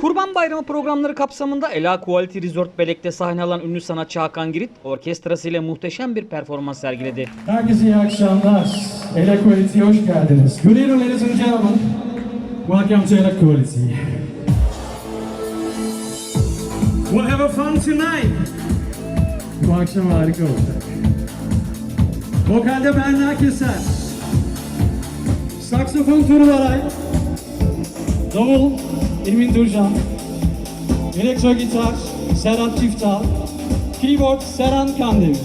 Kurban Bayramı programları kapsamında Ela Quality Resort Belek'te sahne alan ünlü sanatçı Hakan Girit, orkestrasıyla muhteşem bir performans sergiledi. Herkese iyi akşamlar. Ela Quality'ye hoş geldiniz. Good evening ladies and gentlemen. Welcome to Ela Quality. We'll have a fun tonight. Bu akşam harika olacak. Vokalde Berna Keser. Saksafon Tuğrul Aray. Davul Emin Durcan. Elektro gitar Serhat Çiftal. Keyboard Serhan Kandemir.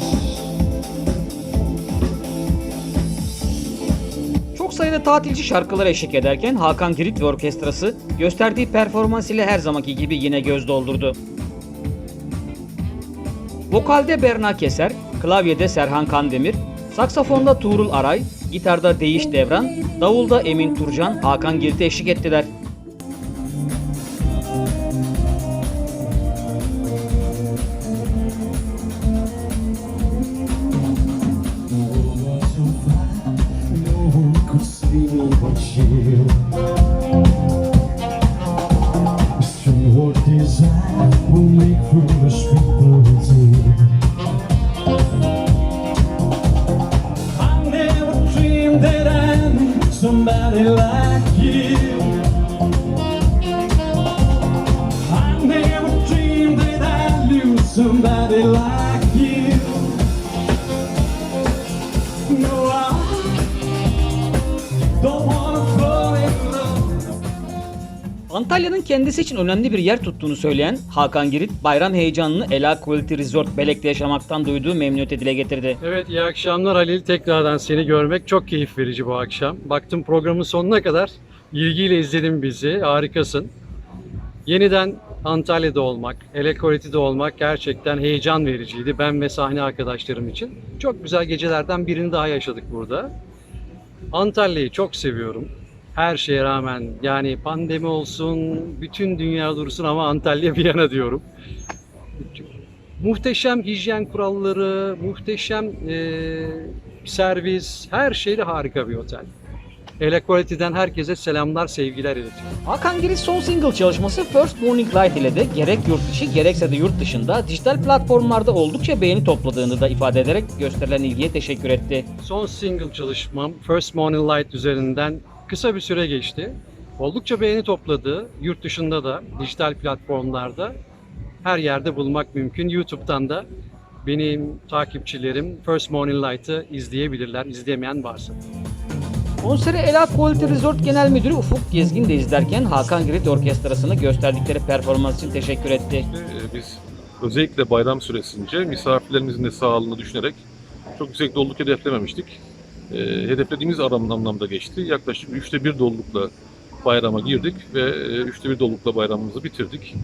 Çok sayıda tatilci şarkılara eşlik ederken Hakan Girit ve orkestrası gösterdiği performans ile her zamanki gibi yine göz doldurdu. Vokalde Berna Keser, klavyede Serhan Kandemir, saksafonda Tuğrul Aray, gitarda Değiş Devran, davulda Emin Turcan, Hakan Girit'e eşlik ettiler. Antalya'nın kendisi için önemli bir yer tuttuğunu söyleyen Hakan Girit, bayram heyecanını Ela Quality Resort Belek'te yaşamaktan duyduğu memnuniyeti dile getirdi. Evet iyi akşamlar Halil. Tekrardan seni görmek çok keyif verici bu akşam. Baktım programın sonuna kadar ilgiyle izledim bizi. Harikasın. Yeniden Antalya'da olmak, Elekorit'te olmak gerçekten heyecan vericiydi. Ben ve sahne arkadaşlarım için. Çok güzel gecelerden birini daha yaşadık burada. Antalya'yı çok seviyorum. Her şeye rağmen yani pandemi olsun, bütün dünya dursun ama Antalya bir yana diyorum. Muhteşem hijyen kuralları, muhteşem eee, servis, her şeyle harika bir otel. Ele Quality'den herkese selamlar, sevgiler iletiyorum. Hakan Girit son single çalışması First Morning Light ile de gerek yurt içi gerekse de yurt dışında dijital platformlarda oldukça beğeni topladığını da ifade ederek gösterilen ilgiye teşekkür etti. Son single çalışmam First Morning Light üzerinden kısa bir süre geçti. Oldukça beğeni topladı. Yurt dışında da, dijital platformlarda her yerde bulmak mümkün. YouTube'dan da benim takipçilerim First Morning Light'ı izleyebilirler, izleyemeyen varsa. Konseri Ela Quality Resort Genel Müdürü Ufuk Gezgin de izlerken Hakan Girit Orkestrası'na gösterdikleri performans için teşekkür etti. Ee, Biz özellikle bayram süresince misafirlerimizin de sağlığını düşünerek çok yüksek doluluk hedeflememiştik. Ee, hedeflediğimiz anlamda geçti. Yaklaşık üçte bir dolulukla bayrama girdik ve e, üçte bir dolulukla bayramımızı bitirdik.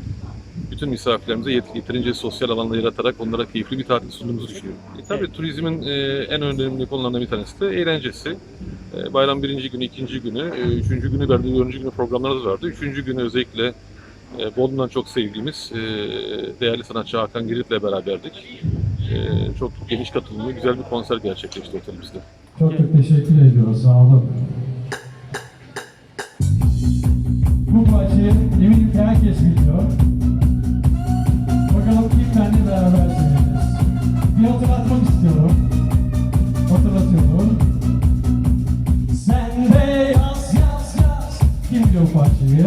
Bütün misafirlerimize yet- yeterince sosyal alanlar yaratarak onlara keyifli bir tatil sunduğumuzu düşünüyorum. E, tabii turizmin e, en önemli konularından bir tanesi de eğlencesi. E, bayram birinci günü, ikinci günü, e, üçüncü günü verdiği dördüncü günü programlarımız vardı. Üçüncü günü özellikle e, Bodrum'dan çok sevdiğimiz e, değerli sanatçı Hakan Girit'le beraberdik. E, çok geniş katılımlı, güzel bir konser gerçekleşti otelimizde. Çok çok teşekkür ediyoruz. Sağ olun. Bu parçayı eminim ki herkes biliyor. Bakalım kim benimle beraber söyleyeceğiz. Bir hatırlatmak istiyorum. Hatırlatıyorum. Sen de yaz yaz yaz. Kim biliyor bu parçayı?